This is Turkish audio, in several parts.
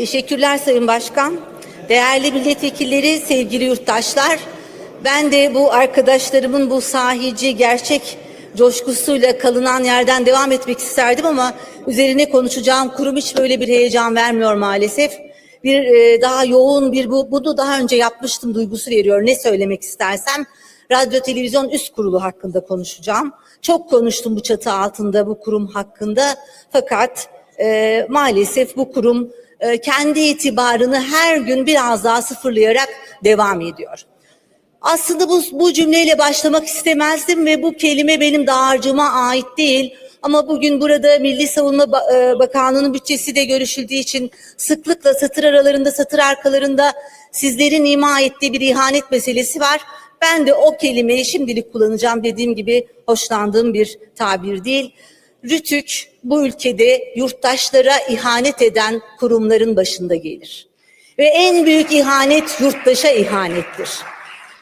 Teşekkürler Sayın Başkan. Değerli milletvekilleri, sevgili yurttaşlar. Ben de bu arkadaşlarımın bu sahici, gerçek coşkusuyla kalınan yerden devam etmek isterdim ama üzerine konuşacağım kurum hiç böyle bir heyecan vermiyor maalesef. Bir e, daha yoğun bir bu, bunu daha önce yapmıştım duygusu veriyor. Ne söylemek istersem radyo televizyon üst kurulu hakkında konuşacağım. Çok konuştum bu çatı altında bu kurum hakkında fakat e, maalesef bu kurum e, kendi itibarını her gün biraz daha sıfırlayarak devam ediyor. Aslında bu, bu cümleyle başlamak istemezdim ve bu kelime benim dağarcığıma ait değil. Ama bugün burada Milli Savunma e, Bakanlığı'nın bütçesi de görüşüldüğü için sıklıkla satır aralarında, satır arkalarında sizlerin ima ettiği bir ihanet meselesi var. Ben de o kelimeyi şimdilik kullanacağım dediğim gibi hoşlandığım bir tabir değil. Rütük bu ülkede yurttaşlara ihanet eden kurumların başında gelir. Ve en büyük ihanet yurttaşa ihanettir.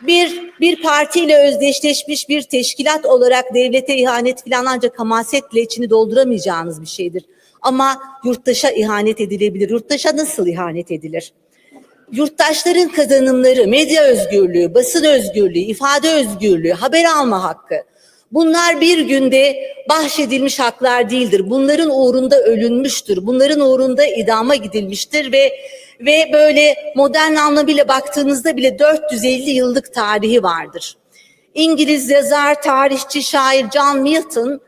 Bir, bir partiyle özdeşleşmiş bir teşkilat olarak devlete ihanet filan ancak hamasetle içini dolduramayacağınız bir şeydir. Ama yurttaşa ihanet edilebilir. Yurttaşa nasıl ihanet edilir? Yurttaşların kazanımları, medya özgürlüğü, basın özgürlüğü, ifade özgürlüğü, haber alma hakkı. Bunlar bir günde bahşedilmiş haklar değildir. Bunların uğrunda ölünmüştür. Bunların uğrunda idama gidilmiştir ve ve böyle modern anlamıyla baktığınızda bile 450 yıllık tarihi vardır. İngiliz yazar, tarihçi, şair John Milton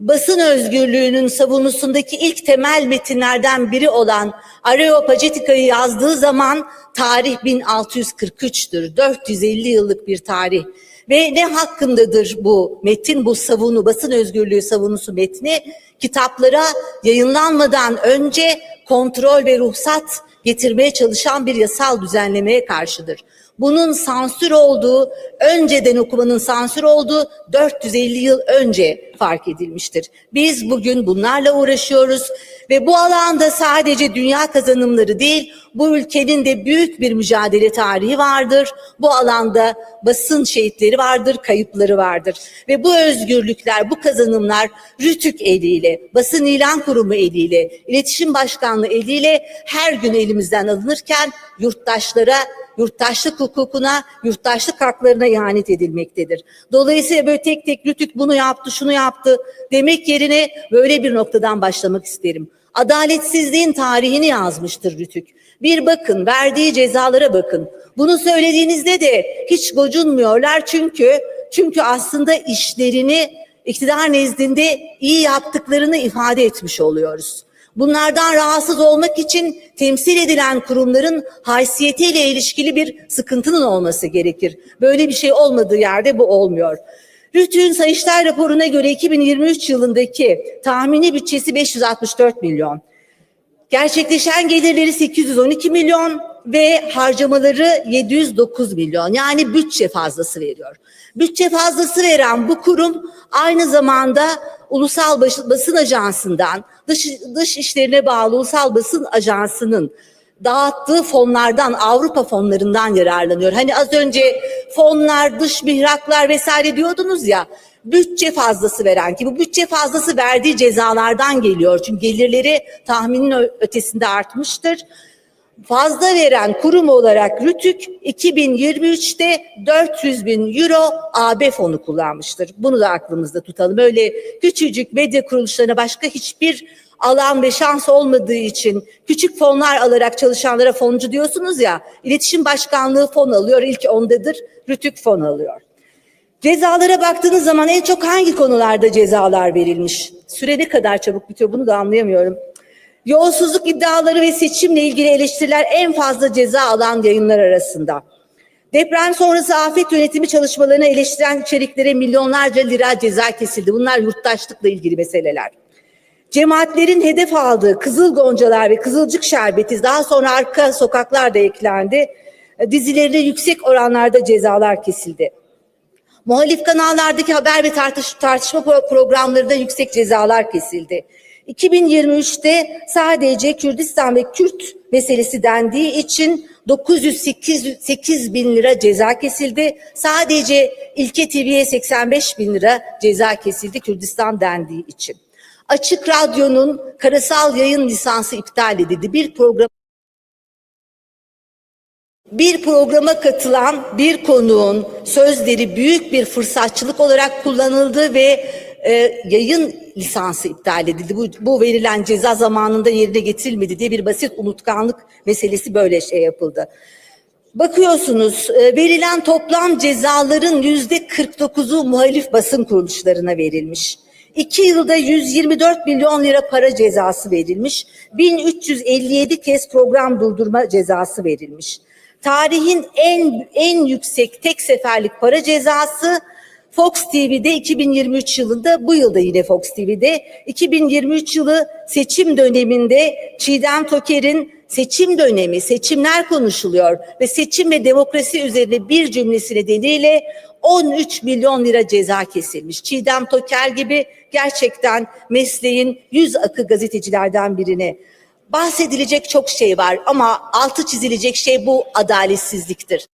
basın özgürlüğünün savunusundaki ilk temel metinlerden biri olan Areopagitica'yı yazdığı zaman tarih 1643'tür. 450 yıllık bir tarih. Ve ne hakkındadır bu metin, bu savunu, basın özgürlüğü savunusu metni? Kitaplara yayınlanmadan önce kontrol ve ruhsat getirmeye çalışan bir yasal düzenlemeye karşıdır. Bunun sansür olduğu, önceden okumanın sansür olduğu 450 yıl önce fark edilmiştir. Biz bugün bunlarla uğraşıyoruz ve bu alanda sadece dünya kazanımları değil, bu ülkenin de büyük bir mücadele tarihi vardır. Bu alanda basın şehitleri vardır, kayıpları vardır. Ve bu özgürlükler, bu kazanımlar Rütük eliyle, basın ilan kurumu eliyle, iletişim başkanlığı eliyle her gün elimizden alınırken yurttaşlara yurttaşlık hukukuna, yurttaşlık haklarına ihanet edilmektedir. Dolayısıyla böyle tek tek Rütük bunu yaptı, şunu yaptı demek yerine böyle bir noktadan başlamak isterim. Adaletsizliğin tarihini yazmıştır Rütük. Bir bakın, verdiği cezalara bakın. Bunu söylediğinizde de hiç gocunmuyorlar çünkü çünkü aslında işlerini iktidar nezdinde iyi yaptıklarını ifade etmiş oluyoruz. Bunlardan rahatsız olmak için temsil edilen kurumların haysiyetiyle ilişkili bir sıkıntının olması gerekir. Böyle bir şey olmadığı yerde bu olmuyor. Rütü'nün Sayıştay raporuna göre 2023 yılındaki tahmini bütçesi 564 milyon. Gerçekleşen gelirleri 812 milyon ve harcamaları 709 milyon. Yani bütçe fazlası veriyor. Bütçe fazlası veren bu kurum aynı zamanda Ulusal Bas- Basın Ajansı'ndan, dış, dış işlerine bağlı Ulusal Basın Ajansı'nın dağıttığı fonlardan, Avrupa fonlarından yararlanıyor. Hani az önce fonlar, dış mihraklar vesaire diyordunuz ya, bütçe fazlası veren ki bu bütçe fazlası verdiği cezalardan geliyor. Çünkü gelirleri tahminin ötesinde artmıştır. Fazla veren kurum olarak Rütük 2023'te 400 bin euro AB fonu kullanmıştır. Bunu da aklımızda tutalım. Öyle küçücük medya kuruluşlarına başka hiçbir alan ve şans olmadığı için küçük fonlar alarak çalışanlara foncu diyorsunuz ya. İletişim Başkanlığı fon alıyor. İlk ondadır. Rütük fon alıyor. Cezalara baktığınız zaman en çok hangi konularda cezalar verilmiş? Süre ne kadar çabuk bitiyor bunu da anlayamıyorum. Yolsuzluk iddiaları ve seçimle ilgili eleştiriler en fazla ceza alan yayınlar arasında. Deprem sonrası afet yönetimi çalışmalarını eleştiren içeriklere milyonlarca lira ceza kesildi. Bunlar yurttaşlıkla ilgili meseleler. Cemaatlerin hedef aldığı Kızıl Goncalar ve Kızılcık Şerbeti daha sonra arka sokaklar da eklendi. Dizilerine yüksek oranlarda cezalar kesildi. Muhalif kanallardaki haber ve tartış, tartışma pro- programlarında yüksek cezalar kesildi. 2023'te sadece Kürdistan ve Kürt meselesi dendiği için 908 bin lira ceza kesildi. Sadece İlke TV'ye 85 bin lira ceza kesildi Kürdistan dendiği için. Açık Radyo'nun karasal yayın lisansı iptal edildi. Bir program Bir programa katılan bir konuğun sözleri büyük bir fırsatçılık olarak kullanıldı ve e, yayın lisansı iptal edildi. Bu, bu verilen ceza zamanında yerine getirilmedi diye bir basit unutkanlık meselesi böyle şey yapıldı. Bakıyorsunuz e, verilen toplam cezaların yüzde 49'u muhalif basın kuruluşlarına verilmiş. İki yılda 124 milyon lira para cezası verilmiş. 1357 kez program durdurma cezası verilmiş. Tarihin en en yüksek tek seferlik para cezası Fox TV'de 2023 yılında bu yılda yine Fox TV'de 2023 yılı seçim döneminde Çiğdem Toker'in seçim dönemi, seçimler konuşuluyor ve seçim ve demokrasi üzerine bir cümlesi nedeniyle 13 milyon lira ceza kesilmiş. Çiğdem Toker gibi gerçekten mesleğin yüz akı gazetecilerden birine. Bahsedilecek çok şey var ama altı çizilecek şey bu adaletsizliktir.